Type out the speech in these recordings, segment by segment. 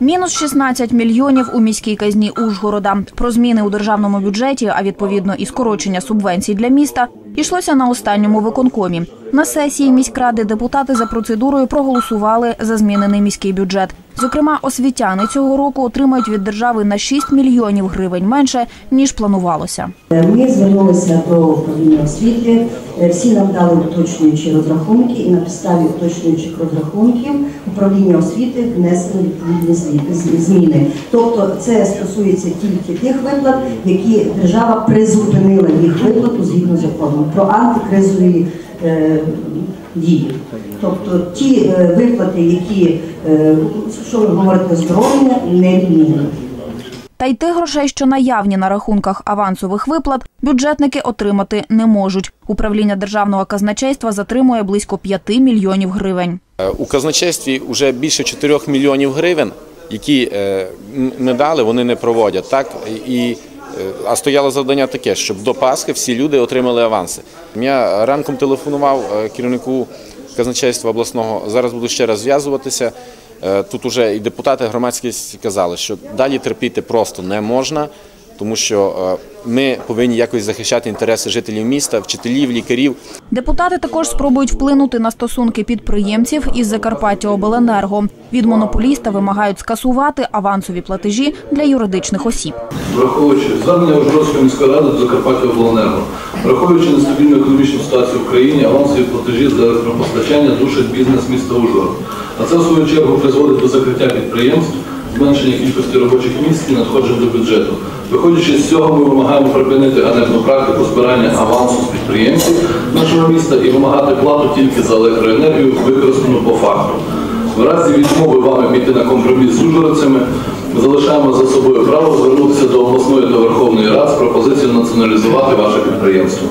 Мінус 16 мільйонів у міській казні Ужгорода. Про зміни у державному бюджеті, а відповідно і скорочення субвенцій для міста, йшлося на останньому виконкомі. На сесії міськради депутати за процедурою проголосували за змінений міський бюджет. Зокрема, освітяни цього року отримають від держави на 6 мільйонів гривень менше ніж планувалося. Ми звернулися до управління освіти. Всі нам дали уточнюючі розрахунки, і на підставі уточнюючих розрахунків управління освіти внесли відповідні зміни. Тобто це стосується тільки тих виплат, які держава призупинила їх виплату згідно законом про антикризові дії. Тобто ті е, виплати, які е, що ви говорите, здоров'я, не відмінені. Та й тих грошей, що наявні на рахунках авансових виплат, бюджетники отримати не можуть. Управління державного казначейства затримує близько 5 мільйонів гривень. Е, У казначействі вже більше 4 мільйонів гривень, які е, ми дали, вони не проводять. Так? І, е, а стояло завдання таке, щоб до Пасхи всі люди отримали аванси. Я ранком телефонував е, керівнику казначейства обласного, зараз буду ще раз зв'язуватися. Е, Тут уже і депутати громадськість казали, що далі терпіти просто не можна, тому що е, ми повинні якось захищати інтереси жителів міста, вчителів, лікарів. Депутати також спробують вплинути на стосунки підприємців із Закарпаття Обленерго. Від монополіста вимагають скасувати авансові платежі для юридичних осіб. Враховуючи звернення Ужгородської міської ради до Закарпаття обленерго, враховуючи нестабільну економічну ситуацію в країні, авансові платежі за електропостачання душать бізнес міста Ужгород. А це в свою чергу призводить до закриття підприємств, зменшення кількості робочих місць і надходжень до бюджету. Виходячи з цього, ми вимагаємо припинити ганебну практику збирання авансу з підприємців нашого міста і вимагати плату тільки за електроенергію, використану по факту. В разі відмови вами піти на компроміс з ужгородцями, ми залишаємо за собою право звернутися до обласної та Верховної Ради з пропозицією націоналізувати ваше підприємство.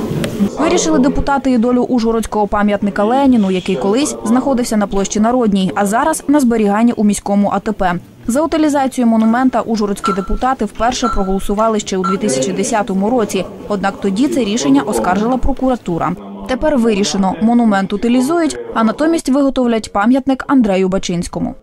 Вирішили депутати і долю ужгородського пам'ятника Леніну, який колись знаходився на площі Народній, а зараз на зберіганні у міському АТП. За утилізацію монумента ужгородські депутати вперше проголосували ще у 2010 році. Однак тоді це рішення оскаржила прокуратура. Тепер вирішено, монумент утилізують, а натомість виготовлять пам'ятник Андрею Бачинському.